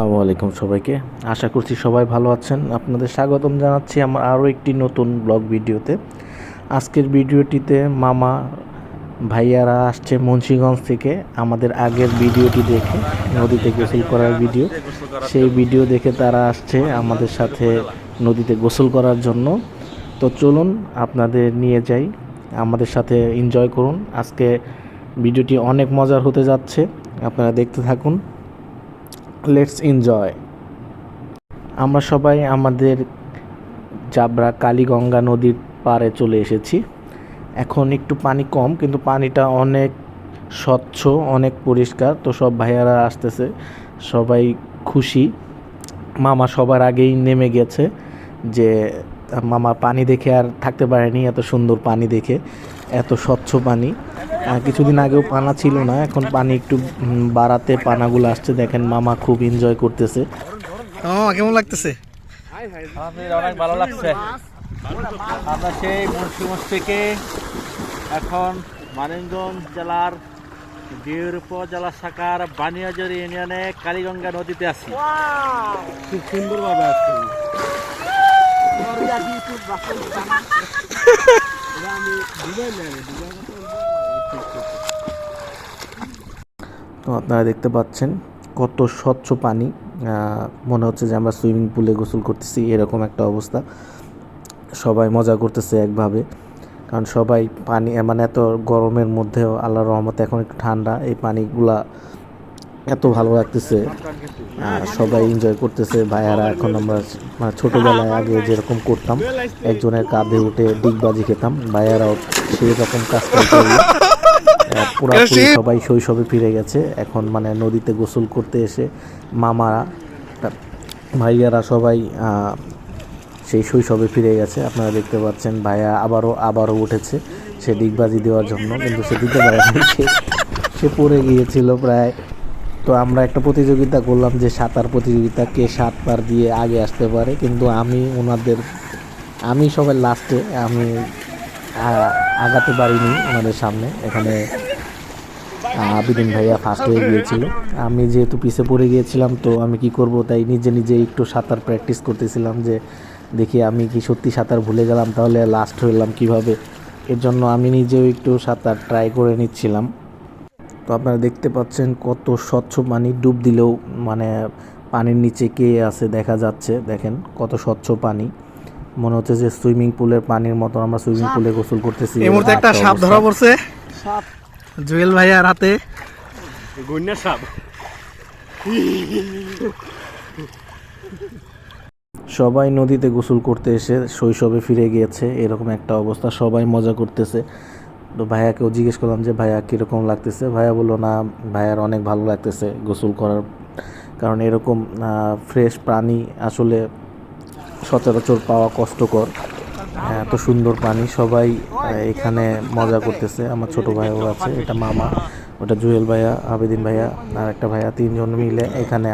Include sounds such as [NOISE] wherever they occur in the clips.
আসসালামু আলাইকুম সবাইকে। আশা করছি সবাই ভালো আছেন। আপনাদের স্বাগতম জানাচ্ছি আমার আরও একটি নতুন ব্লগ ভিডিওতে। আজকের ভিডিওটিতে মামা ভাইয়ারা আসছে মুন্সিগঞ্জ থেকে আমাদের আগের ভিডিওটি দেখে, নদীতে গোসল করার ভিডিও। সেই ভিডিও দেখে তারা আসছে আমাদের সাথে নদীতে গোসল করার জন্য। তো চলুন আপনাদের নিয়ে যাই, আমাদের সাথে এনজয় করুন। আজকে ভিডিওটি অনেক মজার হতে যাচ্ছে, আপনারা দেখতে থাকুন। লেটস এনজয় আমরা সবাই আমাদের জাবরা কালীগঙ্গা নদীর পাড়ে চলে এসেছি। এখন একটু পানি কম, কিন্তু পানিটা অনেক স্বচ্ছ, অনেক পরিষ্কার। তো সব ভাইয়ারা আসতেছে, সবাই খুশি। মামা সবার আগেই নেমে গেছে যে, মামা পানি দেখে আর থাকতে পারেনি, এত সুন্দর পানি দেখে, এত স্বচ্ছ পানি। কিছুদিন আগেও পানা ছিল না এখন পানি একটু বাড়াতে পানাগুলো আসছে। দেখেন মামা খুব এনজয় করতেছে। ও কেমন লাগতেছে? অনেক ভালো লাগছে। আমরা সেই মুন্সিগঞ্জ থেকে এখন মানিকগঞ্জ জেলার বিউর উপজেলা শাখার বানিয়াজরি ইউনিয়নে কালীগঙ্গা নদীতে আছি। খুব সুন্দরভাবে আছি [LAUGHS] তো আপনারা দেখতে পাচ্ছেন কত স্বচ্ছ পানি। মনে হচ্ছে যে আমরা সুইমিং পুলে গোসল করতেছি, এরকম একটা অবস্থা। সবাই মজা করতেছে একভাবে। কারণ সবাই পানি মানে এত গরমের মধ্যেও আল্লাহ রহমতে এখন একটু ঠান্ডা, এই পানিগুলা এত ভালো লাগতেছে। সবাই এনজয় করতেছে। ভাইয়ারা, এখন আমরা মানে ছোটোবেলায় আগে যেরকম করতাম, একজনের কাঁধে উঠে ডিগবাজি খেতাম। ভাইয়ারাও সেই রকম কাজ করতে পুরোপুরি সবাই শৈশবে ফিরে গেছে। এখন মানে নদীতে গোসল করতে এসে মামারা ভাইয়ারা সবাই সেই শৈশবে ফিরে গেছে। আপনারা দেখতে পাচ্ছেন ভাইয়া আবারও আবারও উঠেছে। সে ডিগবাজি দেওয়ার জন্য কিন্তু সে দিতে পারেনি। সে পড়ে গিয়েছিল প্রায়। তো আমরা একটা প্রতিযোগিতা করলাম যে সাঁতার প্রতিযোগিতা কে সাত পার দিয়ে আগে আসতে পারে। কিন্তু আমি ওনাদের আমি সবাই লাস্টে আমি আগাতে পারিনি ওনাদের সামনে। এখানে আবিদিন ভাইয়া ফার্স্ট হয়ে গিয়েছিল। আমি যেহেতু পিছে পড়ে গিয়েছিলাম তো আমি কি করব? তাই নিজে নিজে একটু সাঁতার প্র্যাকটিস করতেছিলাম যে দেখি আমি কি সত্যি সাঁতার ভুলে গেলাম তাহলে লাস্ট হলাম কীভাবে? এর জন্য আমি নিজেও একটু সাঁতার ট্রাই করে নিচ্ছিলাম। তো আপনারা দেখতে পাচ্ছেন কত স্বচ্ছ পানি ডুব দিলেও মানে পানির নিচে কে আছে দেখা যাচ্ছে দেখেন কত স্বচ্ছ পানি। মনে হচ্ছে যে সুইমিং পুলের পানির মতো আমরা সুইমিং পুলে গোসল করতেছি এই মুহূর্তে একটা সাপ ধরা পড়ছে। জুয়েল ভাইয়ার হাতে গুন্না সাপ। সবাই নদীতে গোসল করতে এসে শৈশবে ফিরে গিয়েছে এরকম একটা অবস্থা সবাই মজা করতেছে। তো ভাইয়াকেও জিজ্ঞেস করলাম যে ভাইয়া কীরকম লাগতেছে? ভাইয়া বলল না ভাইয়ার অনেক ভালো লাগতেছে গোসল করার। কারণ এরকম ফ্রেশ প্রাণী আসলে সচরাচর পাওয়া কষ্টকর। এত সুন্দর পানি, সবাই এখানে মজা করতেছে। আমার ছোট ভাইও আছে, এটা মামা, ওটা জুয়েল ভাইয়া, আবেদিন ভাইয়া, আর একটা ভাইয়া, তিনজন মিলে এখানে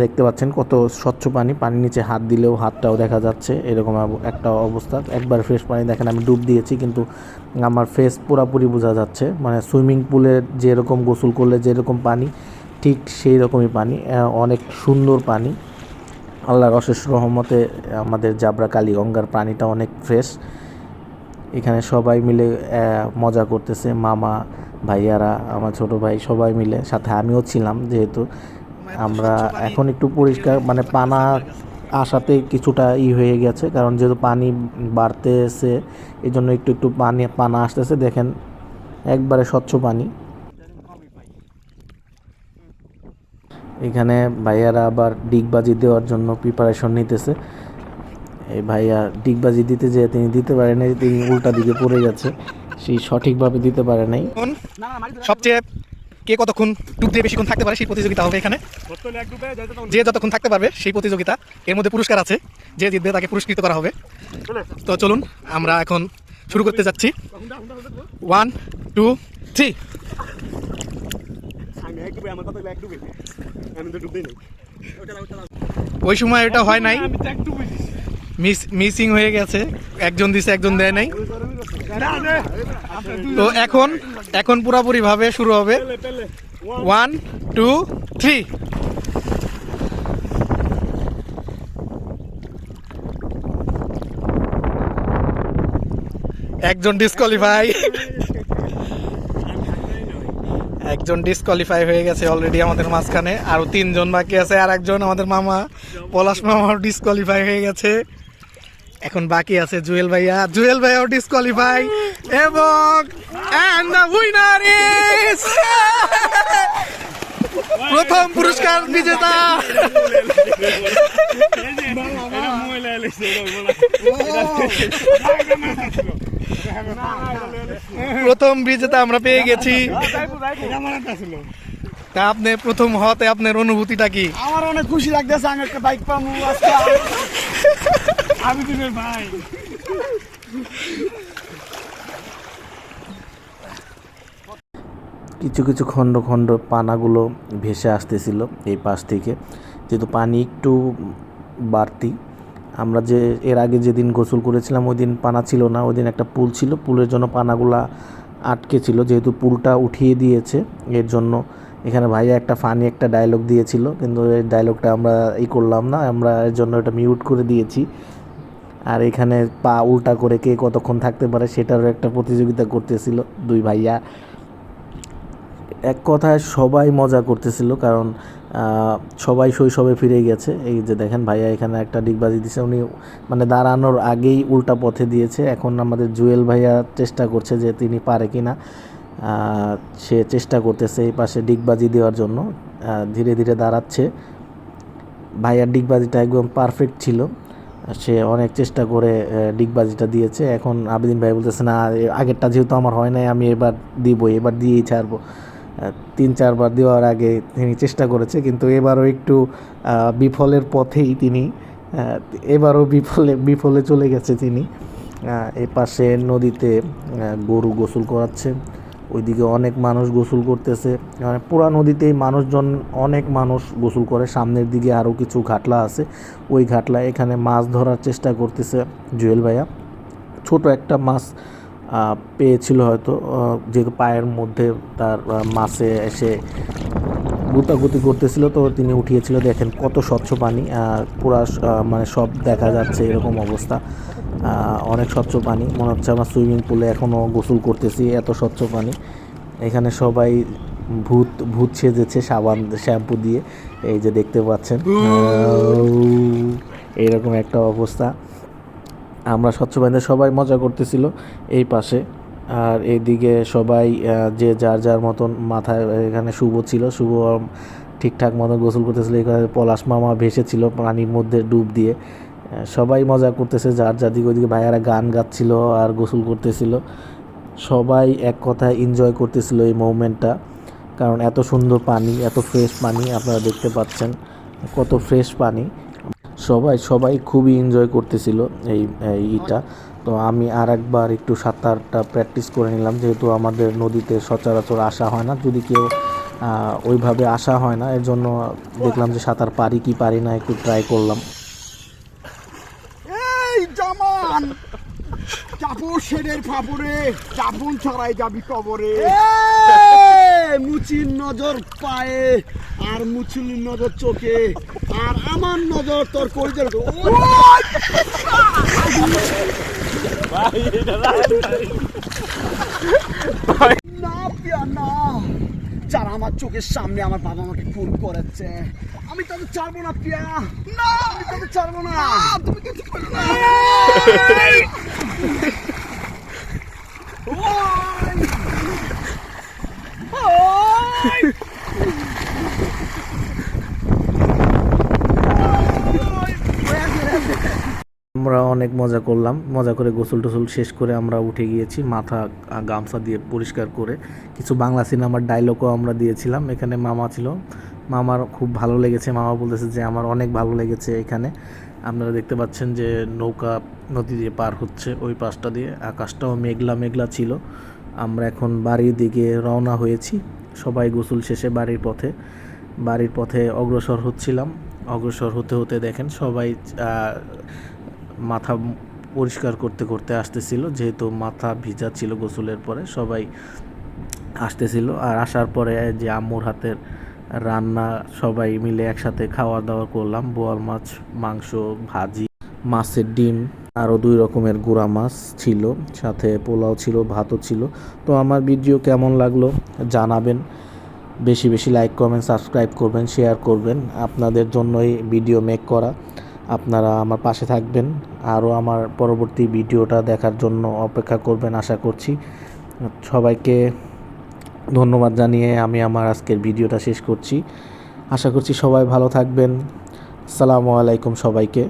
দেখতে পাচ্ছেন কত স্বচ্ছ পানি। পানির নিচে হাত দিলেও হাতটাও দেখা যাচ্ছে, এরকম একটা অবস্থা। একবার ফ্রেশ পানি দেখেন, আমি ডুব দিয়েছি, কিন্তু আমার ফেস পুরাপুরি বোঝা যাচ্ছে। মানে সুইমিং পুলে যেরকম গোসল করলে যেরকম পানি, ঠিক সেই রকমই পানি অনেক সুন্দর পানি। আল্লাহর অশেষ রহমতে আমাদের জাবরা কালী গঙ্গার পানিটা অনেক ফ্রেশ এখানে সবাই মিলে মজা করতেছে। মামা, ভাইয়ারা, আমার ছোট ভাই সবাই মিলে। সাথে আমিও ছিলাম যেহেতু। আমরা এখন একটু পরিষ্কার মানে পানা আসাতে কিছুটা ই হয়ে গেছে। কারণ যেহেতু পানি বাড়তেছে এই জন্য একটু একটু পানি, পানা আসতেছে। দেখেন, একবারে স্বচ্ছ পানি। এখানে ভাইয়ারা আবার ডিগবাজি দেওয়ার জন্য প্রিপারেশন নিতেছে। এই ভাইয়া ডিগবাজি দিতে যে তিনি দিতে পারে নাই, তিনি উল্টা দিকে পড়ে গেছে, সেই সঠিকভাবে দিতে পারে নাই। সবচেয়ে কে কতক্ষণ ডুব দিয়ে বেশিক্ষণ থাকতে পারে সেই প্রতিযোগিতা হবে এখানে। যে যতক্ষণ থাকতে পারবে সেই প্রতিযোগিতা, এর মধ্যে পুরস্কার আছে, যে জিতবে তাকে পুরস্কৃত করা হবে। তো চলুন, আমরা এখন শুরু করতে যাচ্ছি। ওয়ান টু থ্রি ডুবে আমার কথা ডুবে। আমি তো ওই সময় এটা হয় নাই? মিসিং হয়ে গেছে। একজন দিছে একজন দেয় নাই। তো এখন এখন পুরাপুরি ভাবে শুরু হবে। ওয়ান টু থ্রি একজন ডিসকোয়ালিফাই একজন ডিসকোয়ালিফাই হয়ে গেছে অলরেডি আমাদের মাঝখানে, আরও তিনজন বাকি আছে আর একজন আমাদের মামা, পলাশ মামাও ডিসকোয়ালিফাই হয়ে গেছে। এখন বাকি আছে জুয়েল ভাইয়া। জুয়েল ভাইয়াও ডিসকোয়ালিফাই এবং অ্যান্ড দ্য উইনার is প্রথম পুরস্কার বিজেতা। প্রথম বিজেতা আমরা পেয়ে গেছি। তা আপনি প্রথম হতে আপনার অনুভূতিটা কি? আমার অনেক খুশি লাগতেছে আমি একটা বাইক পাবো আজকে। [LAUGHS] আমি দিনের ভাই। কিছু কিছু খণ্ড খণ্ড পানাগুলো ভেসে আসতেছিল এই পাশ থেকে। যেহেতু পানি একটু বাড়তি, আমরা যে এর আগে যেদিন গোসল করেছিলাম ওই দিন পানা ছিল না, ওই দিন একটা পুল ছিল, পুলের জন্য পানাগুলা আটকে ছিল, যেহেতু পুলটা উঠিয়ে দিয়েছে, এর জন্য এখানে ভাইয়া একটা ফানি একটা ডায়লগ দিয়েছিল, কিন্তু এই ডায়লগটা আমরা ই করলাম না, আমরা এর জন্য এটা মিউট করে দিয়েছি। আর এখানে পা উল্টা করে কে কতক্ষণ থাকতে পারে সেটারও একটা প্রতিযোগিতা করতেছিল দুই ভাইয়া। এক কথায় সবাই মজা করতেছিল, কারণ সবাই শৈশবে ফিরে গেছে। এই যে দেখেন ভাইয়া এখানে একটা ডিগবাজি দিছে, উনি মানে দাঁড়ানোর আগেই উল্টা পথে দিয়েছে। এখন আমাদের জুয়েল ভাইয়া চেষ্টা করছে যে তিনি পারে কি না সে চেষ্টা করতেছে এই পাশে ডিগবাজি দেওয়ার জন্য। ধীরে ধীরে দাঁড়াচ্ছে। ভাইয়ার ডিগবাজিটা একদম পারফেক্ট ছিল। সে অনেক চেষ্টা করে ডিগবাজিটা দিয়েছে। এখন আবেদিন ভাই বলতেছে, না আগেরটা যেহেতু আমার হয় নাই, আমি এবার দিব এবার দিয়েই ছাড়বো। তিন চারবার দেওয়ার আগে তিনি চেষ্টা করেছে, কিন্তু এবারও একটু বিফলের পথেই তিনি এবারও বিফলে বিফলে চলে গেছে তিনি। এ পাশে নদীতে গরু গোসল করাচ্ছে, ওইদিকে অনেক মানুষ গোসল করতেছে। মানে পুরা নদীতেই মানুষজন, অনেক মানুষ গোসল করে। সামনের দিকে আরও কিছু ঘাটলা আছে। ওই ঘাটলা এখানে মাছ ধরার চেষ্টা করতেছে জুয়েল ভাইয়া। ছোট একটা মাছ পেয়েছিল হয়তো যেহেতু পায়ের মধ্যে তার মাছে এসে গুতাগুতি করতেছিল তো তিনি উঠিয়েছিল দেখেন কত স্বচ্ছ পানি পুরা মানে সব দেখা যাচ্ছে এরকম অবস্থা। অনেক স্বচ্ছ পানি মনে হচ্ছে আমার সুইমিং পুলে এখনও গোসল করতেছি এত স্বচ্ছ পানি। এখানে সবাই ভূত ভূত সেজেছে সাবান শ্যাম্পু দিয়ে এই যে দেখতে পাচ্ছেন। এইরকম একটা অবস্থা। আমরা স্বচ্ছ পানিতে সবাই মজা করতেছিল এই পাশে। আর এইদিকে সবাই যে যার যার মতন মাথায় এখানে শুভ ছিল, শুভ ঠিকঠাক মতো গোসল করতেছিল, এখানে পলাশ মামা ভেসেছিল পানির মধ্যে ডুব দিয়ে। সবাই মজা করতেছে, যার যার দিকে ওইদিকে ভাইয়ারা গান গাচ্ছিল আর গোসল করতেছিল। সবাই এক কথায় এনজয় করতেছিল এই মুভমেন্টটা কারণ এত সুন্দর পানি, এত ফ্রেশ পানি আপনারা দেখতে পাচ্ছেন। কত ফ্রেশ পানি। সবাই সবাই খুবই এনজয় করতেছিল এই এই ইটা তো আমি আর একবার একটু সাঁতারটা প্র্যাকটিস করে নিলাম যেহেতু আমাদের নদীতে সচরাচর আসা হয় না। যদি কেউ ওইভাবে আসা হয় না এর জন্য দেখলাম যে সাঁতার পারি কি পারি না একটু ট্রাই করলাম। এই জামান! চাপুর শেডের ফাপুরে চাপুন ছড়াই যাবি কবরে। মুচির নজর পায়ে আর মুচুলির নজর চোখে। আর আমার নজর তোর করিজের না পিয়া না। যারা আমার চোখের সামনে আমার বাবা আমাকে খুন করেছে আমি তাদের ছাড়বো না পিয়া না আমি তাদের ছাড়বো না। তুমি কিছু করো না। অনেক মজা করলাম। মজা করে গোসল টোসল শেষ করে আমরা উঠে গিয়েছি, মাথা গামছা দিয়ে পরিষ্কার করে। কিছু বাংলা সিনেমার ডায়লগও আমরা দিয়েছিলাম, এখানে মামা ছিল। মামার খুব ভালো লেগেছে। মামা বলতেছে যে, আমার অনেক ভালো লেগেছে এখানে। আপনারা দেখতে পাচ্ছেন যে, নৌকা নদী দিয়ে পার হচ্ছে ওই পাশটা দিয়ে। আকাশটাও মেঘলা মেঘলা ছিল। আমরা এখন বাড়ির দিকে রওনা হয়েছি। সবাই গোসল শেষে বাড়ির পথে বাড়ির পথে অগ্রসর হচ্ছিলাম। অগ্রসর হতে হতে দেখেন সবাই মাথা পরিষ্কার করতে করতে আসতেছিল, যেহেতু মাথা ভিজা ছিল গোসলের পরে, সবাই আসতেছিল। আর আসার পরে যে আম্মুর হাতের রান্না, সবাই মিলে একসাথে খাওয়া দাওয়া করলাম। বোয়াল মাছ, মাংস, ভাজি, মাছের ডিম, আরও দুই রকমের গুঁড়া মাছ ছিল, সাথে পোলাও ছিল, ভাতও ছিল। তো আমার ভিডিও কেমন লাগল জানাবেন। বেশি বেশি লাইক, কমেন্ট, সাবস্ক্রাইব করবেন, শেয়ার করবেন। আপনাদের জন্যই ভিডিও মেক করা। আপনারা আমার পাশে থাকবেন, আরও আমার পরবর্তী ভিডিওটা দেখার জন্য অপেক্ষা করবেন আশা করছি। সবাইকে ধন্যবাদ জানিয়ে আমি আমার আজকের ভিডিওটা শেষ করছি। আশা করছি সবাই ভালো থাকবেন। আসসালামু আলাইকুম সবাইকে।